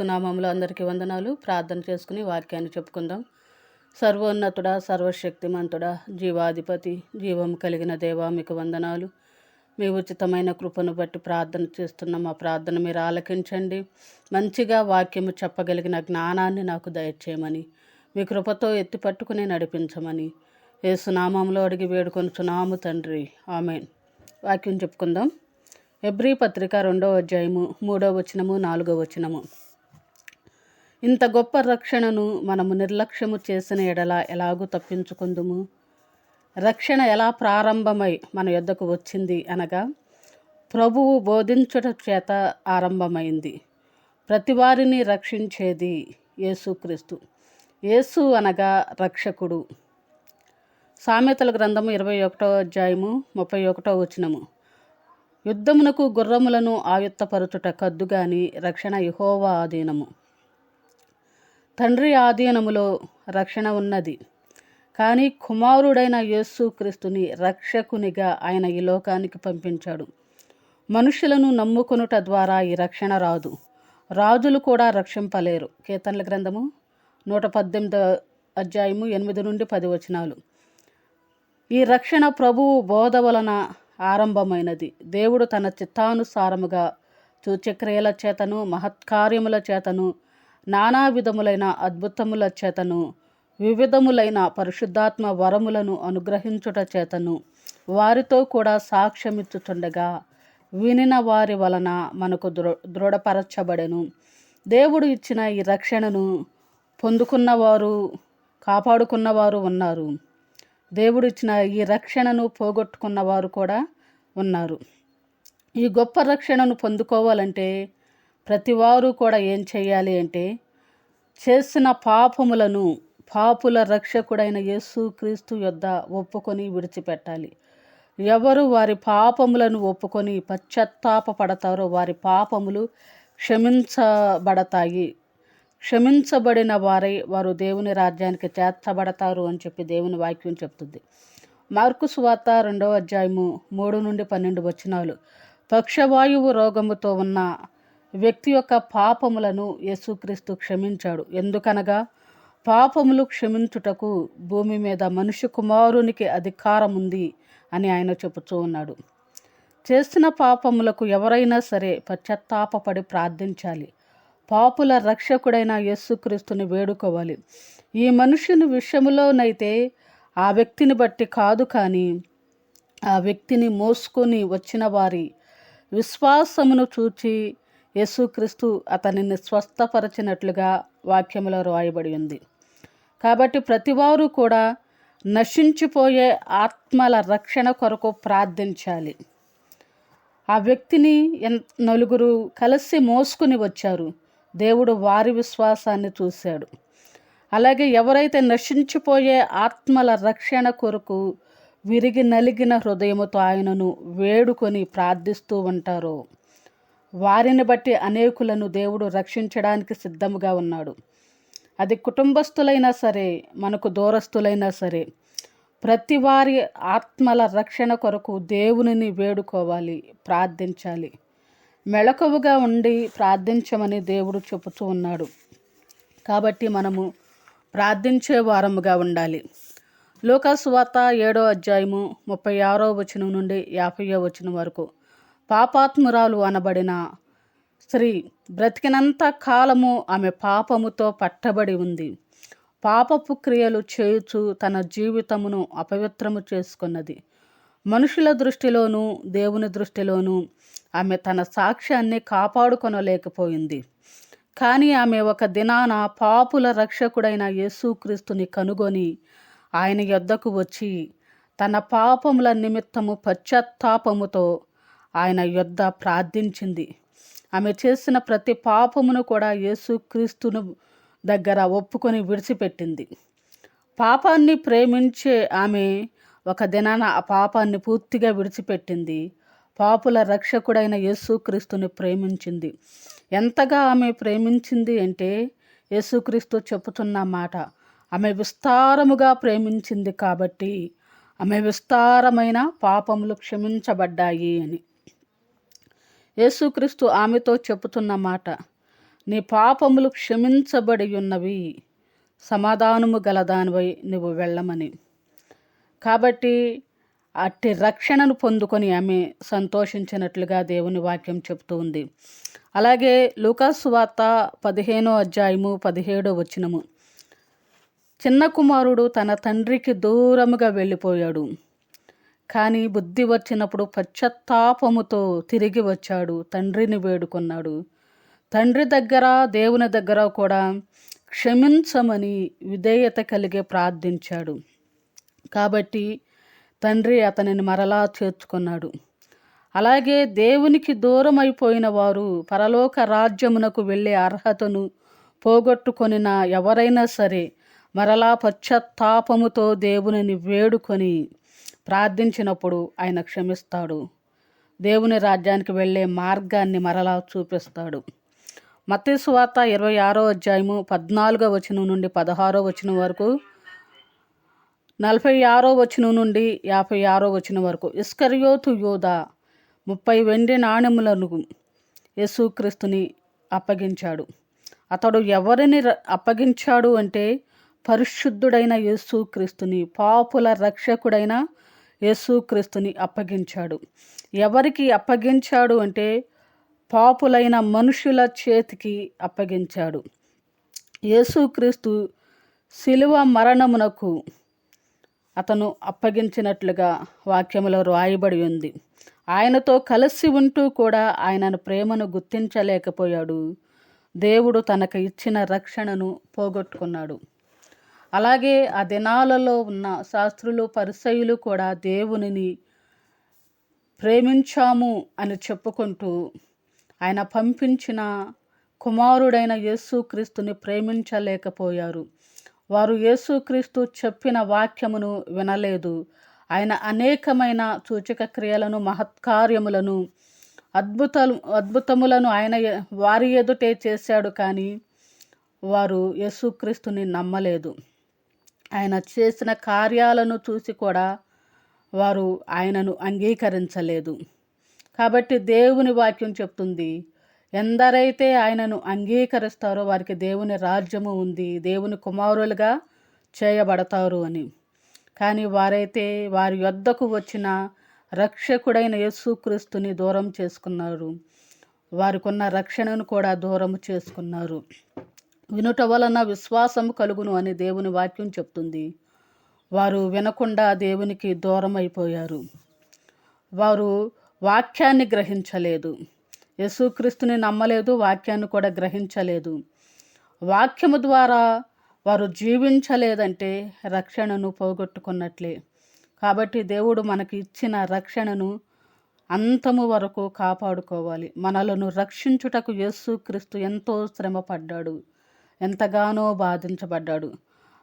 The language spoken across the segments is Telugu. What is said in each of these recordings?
సునామంలో అందరికీ వందనాలు. ప్రార్థన చేసుకుని వాక్యాన్ని చెప్పుకుందాం. సర్వోన్నతుడా సర్వశక్తిమంతుడా జీవాధిపతి జీవం కలిగిన దేవా మీకు వందనాలు. మీ ఉచితమైన కృపను బట్టి ప్రార్థన చేస్తున్న మా ప్రార్థన మీరు ఆలకించండి. మంచిగా వాక్యము చెప్పగలిగిన జ్ఞానాన్ని నాకు దయచేయమని మీ కృపతో ఎత్తి పట్టుకుని నడిపించమని సునామంలో అడిగి వేడుకొని సునాము తండ్రి. ఆమె వాక్యం చెప్పుకుందాం. ఎబ్రి పత్రిక రెండో అధ్యాయము మూడో వచనము నాలుగో వచనము. ఇంత గొప్ప రక్షణను మనము నిర్లక్ష్యము చేసిన ఎడల ఎలాగూ తప్పించుకుందుము? రక్షణ ఎలా ప్రారంభమై మన యొద్దకు వచ్చింది అనగా ప్రభువు బోధించుట చేత ఆరంభమైంది. ప్రతివారిని రక్షించేది యేసుక్రీస్తు యేసు అనగా రక్షకుడు. సామెతల గ్రంథము ఇరవై ఒకటో అధ్యాయము ముప్పై ఒకటో వచనము. యుద్ధమునకు గుర్రములను ఆయుత్తపరచుట కద్దు గాని రక్షణ యహోవా ఆధీనము. తండ్రి ఆధీనములో రక్షణ ఉన్నది. కానీ కుమారుడైన యేసుక్రీస్తుని రక్షకునిగా ఆయన ఈ లోకానికి పంపించాడు. మనుషులను నమ్ముకొనుట ద్వారా ఈ రక్షణ రాదు. రాజులు కూడా రక్షింపలేరు. కీర్తనల గ్రంథము నూట పద్దెనిమిదో అధ్యాయము ఎనిమిది నుండి పది వచనాలు. ఈ రక్షణ ప్రభువు బోధ వలన ఆరంభమైనది. దేవుడు తన చిత్తానుసారముగా సూచక్రియల చేతను మహత్కార్యముల చేతను నానా విధములైన అద్భుతముల చేతను వివిధములైన పరిశుద్ధాత్మ వరములను అనుగ్రహించుట చేతను వారితో కూడా సాక్ష్యమిచ్చుచుండగా వినిన వారి వలన మనకు దృ దృఢపరచబడెను. దేవుడు ఇచ్చిన ఈ రక్షణను పొందుకున్నవారు కాపాడుకున్నవారు ఉన్నారు. దేవుడు ఇచ్చిన ఈ రక్షణను పోగొట్టుకున్నవారు కూడా ఉన్నారు. ఈ గొప్ప రక్షణను పొందుకోవాలంటే ప్రతివారు కూడా ఏం చేయాలి అంటే చేసిన పాపములను పాపుల రక్షకుడైన యేసు క్రీస్తు యొద్ద ఒప్పుకొని విడిచిపెట్టాలి. ఎవరు వారి పాపములను ఒప్పుకొని పశ్చాత్తాప పడతారో వారి పాపములు క్షమించబడతాయి. క్షమించబడిన వారై వారు దేవుని రాజ్యానికి చేర్చబడతారు అని చెప్పి దేవుని వాక్యం చెప్తుంది. మార్కు సువార్త రెండవ అధ్యాయము మూడు నుండి పన్నెండు వచనాలు. పక్షవాయువు రోగముతో ఉన్న వ్యక్తి యొక్క పాపములను యేసుక్రీస్తు క్షమించాడు. ఎందుకనగా పాపములు క్షమించుటకు భూమి మీద మనుష్య కుమారునికి అధికారం ఉంది అని ఆయన చెబుతూ ఉన్నాడు. చేసిన పాపములకు ఎవరైనా సరే పశ్చాత్తాపడి ప్రార్థించాలి. పాపుల రక్షకుడైన యేసుక్రీస్తుని వేడుకోవాలి. ఈ మనుషుని విషయంలోనైతే ఆ వ్యక్తిని బట్టి కాదు కానీ ఆ వ్యక్తిని మోసుకొని వచ్చిన వారి విశ్వాసమును చూచి యేసుక్రీస్తు అతనిని స్వస్థపరచినట్లుగా వాక్యంలో రాయబడి ఉంది. కాబట్టి ప్రతివారు కూడా నశించిపోయే ఆత్మల రక్షణ కొరకు ప్రార్థించాలి. ఆ వ్యక్తిని ఎన్ నలుగురు కలిసి మోసుకుని వచ్చారు. దేవుడు వారి విశ్వాసాన్ని చూశాడు. అలాగే ఎవరైతే నశించిపోయే ఆత్మల రక్షణ కొరకు విరిగి నలిగిన హృదయముతో ఆయనను వేడుకొని ప్రార్థిస్తూ ఉంటారో వారిని బట్టి అనేకులను దేవుడు రక్షించడానికి సిద్ధముగా ఉన్నాడు. అది కుటుంబస్తులైనా సరే మనకు దూరస్తులైనా సరే ప్రతి వారి ఆత్మల రక్షణ కొరకు దేవునిని వేడుకోవాలి ప్రార్థించాలి. మెళకువగా ఉండి ప్రార్థించమని దేవుడు చెబుతూ ఉన్నాడు. కాబట్టి మనము ప్రార్థించే వారముగా ఉండాలి. లోకాసువార్త ఏడో అధ్యాయము ముప్పై ఆరో వచనం నుండి యాభైయో వచనం వరకు. పాపాత్మురాలు అనబడిన స్త్రీ బ్రతికినంత కాలము ఆమె పాపముతో పట్టబడి ఉంది. పాపపు క్రియలు చేయుచు తన జీవితమును అపవిత్రము చేసుకున్నది. మనుషుల దృష్టిలోనూ దేవుని దృష్టిలోనూ ఆమె తన సాక్ష్యాన్ని కాపాడుకొనలేకపోయింది. కానీ ఆమె ఒక దినాన పాపుల రక్షకుడైన యేసుక్రీస్తుని కనుగొని ఆయన యొద్దకు వచ్చి తన పాపముల నిమిత్తము పశ్చాత్తాపముతో ఆయన యొద్ద ప్రార్థించింది. ఆమె చేసిన ప్రతి పాపమును కూడా యేసుక్రీస్తును దగ్గర ఒప్పుకొని విడిచిపెట్టింది. పాపాన్ని ప్రేమించే ఆమె ఒక దినాన ఆ పాపాన్ని పూర్తిగా విడిచిపెట్టింది. పాపుల రక్షకుడైన యేసుక్రీస్తుని ప్రేమించింది. ఎంతగా ఆమె ప్రేమించింది అంటే యేసుక్రీస్తు చెబుతున్న మాట ఆమె విస్తారముగా ప్రేమించింది కాబట్టి ఆమె విస్తారమైన పాపములు క్షమించబడ్డాయి అని. యేసుక్రీస్తు ఆమెతో చెబుతున్న మాట నీ పాపములు క్షమించబడి ఉన్నవి సమాధానము గలదానివై నువ్వు వెళ్ళమని. కాబట్టి అట్టి రక్షణను పొందుకొని ఆమె సంతోషించినట్లుగా దేవుని వాక్యం చెబుతూ ఉంది. అలాగే లూకాసు వార్త పదిహేనో అధ్యాయము పదిహేడో వచనము. చిన్న కుమారుడు తన తండ్రికి దూరముగా వెళ్ళిపోయాడు. కానీ బుద్ధి వచ్చినప్పుడు పశ్చత్తాపముతో తిరిగి వచ్చాడు. తండ్రిని వేడుకున్నాడు. తండ్రి దగ్గర దేవుని దగ్గర కూడా క్షమించమని విధేయత కలిగి ప్రార్థించాడు. కాబట్టి తండ్రి అతనిని మరలా చేర్చుకున్నాడు. అలాగే దేవునికి దూరం అయిపోయిన వారు పరలోక రాజ్యమునకు వెళ్ళే అర్హతను పోగొట్టుకొనిన ఎవరైనా సరే మరలా పశ్చత్తాపముతో దేవునిని వేడుకొని ప్రార్థించినప్పుడు ఆయన క్షమిస్తాడు. దేవుని రాజ్యానికి వెళ్ళే మార్గాన్ని మరలా చూపిస్తాడు. మతేశ్వాత ఇరవై ఆరో అధ్యాయము పద్నాలుగో వచనం నుండి పదహారో వచనం వరకు నలభై ఆరో వచనం నుండి యాభై ఆరో వచనం వరకు ఇస్కరియోతు యోధ ముప్పై వెండి నాణెములను యేసుక్రీస్తుని అప్పగించాడు. అతడు ఎవరిని అప్పగించాడు అంటే పరిశుద్ధుడైన యేసుక్రీస్తుని పాపుల రక్షకుడైన యేసుక్రీస్తుని అప్పగించాడు. ఎవరికి అప్పగించాడు అంటే పాపులైన మనుషుల చేతికి అప్పగించాడు. యేసుక్రీస్తు శిలువ మరణమునకు అతను అప్పగించినట్లుగా వాక్యములో రాయబడి ఉంది. ఆయనతో కలిసి ఉంటూ కూడా ఆయనను ప్రేమను గుర్తించలేకపోయాడు. దేవుడు తనకు ఇచ్చిన రక్షణను పోగొట్టుకున్నాడు. అలాగే ఆ దినాలలో ఉన్న శాస్త్రులు పరిసయులు కూడా దేవునిని ప్రేమించాము అని చెప్పుకుంటూ ఆయన పంపించిన కుమారుడైన యేసుక్రీస్తుని ప్రేమించలేకపోయారు. వారు యేసుక్రీస్తు చెప్పిన వాక్యమును వినలేదు. ఆయన అనేకమైన సూచక క్రియలను మహత్కార్యములను అద్భుతాలు అద్భుతములను ఆయన వారి ఎదుటే చేశాడు కానీ వారు యేసుక్రీస్తుని నమ్మలేదు. ఆయన చేసిన కార్యాలను చూసి కూడా వారు ఆయనను అంగీకరించలేదు. కాబట్టి దేవుని వాక్యం చెప్తుంది ఎందరైతే ఆయనను అంగీకరిస్తారో వారికి దేవుని రాజ్యము ఉంది దేవుని కుమారులుగా చేయబడతారు అని. కానీ వారైతే వారి యొద్దకు వచ్చిన రక్షకుడైన యేసుక్రీస్తుని దూరం చేసుకున్నారు. వారికున్న రక్షణను కూడా దూరం చేసుకున్నారు. వినుట వలన విశ్వాసము కలుగును అని దేవుని వాక్యం చెప్తుంది. వారు వినకుండా దేవునికి దూరం అయిపోయారు వారు వాక్యాన్ని గ్రహించలేదు. యేసుక్రీస్తుని నమ్మలేదు వాక్యాన్ని కూడా గ్రహించలేదు. వాక్యము ద్వారా వారు జీవించలేదంటే రక్షణను పోగొట్టుకున్నట్లే. కాబట్టి దేవుడు మనకి ఇచ్చిన రక్షణను అంతము వరకు కాపాడుకోవాలి. మనలను రక్షించుటకు యేసుక్రీస్తు ఎంతో శ్రమపడ్డాడు. ఎంతగానో బాధించబడ్డాడు.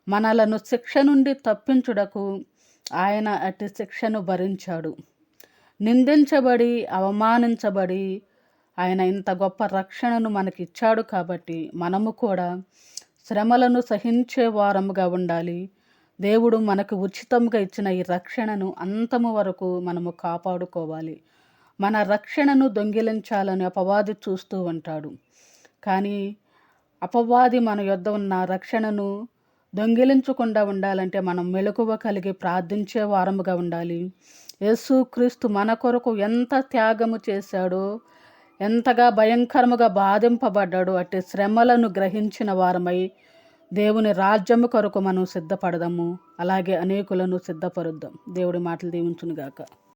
మనలను శిక్ష నుండి తప్పించుటకు ఆయన అట్టి శిక్షను భరించాడు. నిందించబడి అవమానించబడి ఆయన ఇంత గొప్ప రక్షణను మనకిచ్చాడు కాబట్టి మనము కూడా శ్రమలను సహించే వారముగా ఉండాలి. దేవుడు మనకు ఉచితంగా ఇచ్చిన ఈ రక్షణను అంతము వరకు మనము కాపాడుకోవాలి. మన రక్షణను దొంగిలించాలని అపవాది చూస్తూ ఉంటాడు. కానీ అపవాది మన యొద్ద ఉన్న రక్షణను దొంగిలించకుండా ఉండాలంటే మనం మెలకువ కలిగి ప్రార్థించే వారముగా ఉండాలి. యేసుక్రీస్తు మన కొరకు ఎంత త్యాగము చేశాడో ఎంతగా భయంకరముగా బాధింపబడ్డాడు అట్టి శ్రమలను గ్రహించిన వారమై దేవుని రాజ్యము కొరకు మనం సిద్ధపడదాము. అలాగే అనేకులను సిద్ధపరుద్దాం. దేవుడి మాటలు దీవించునుగాక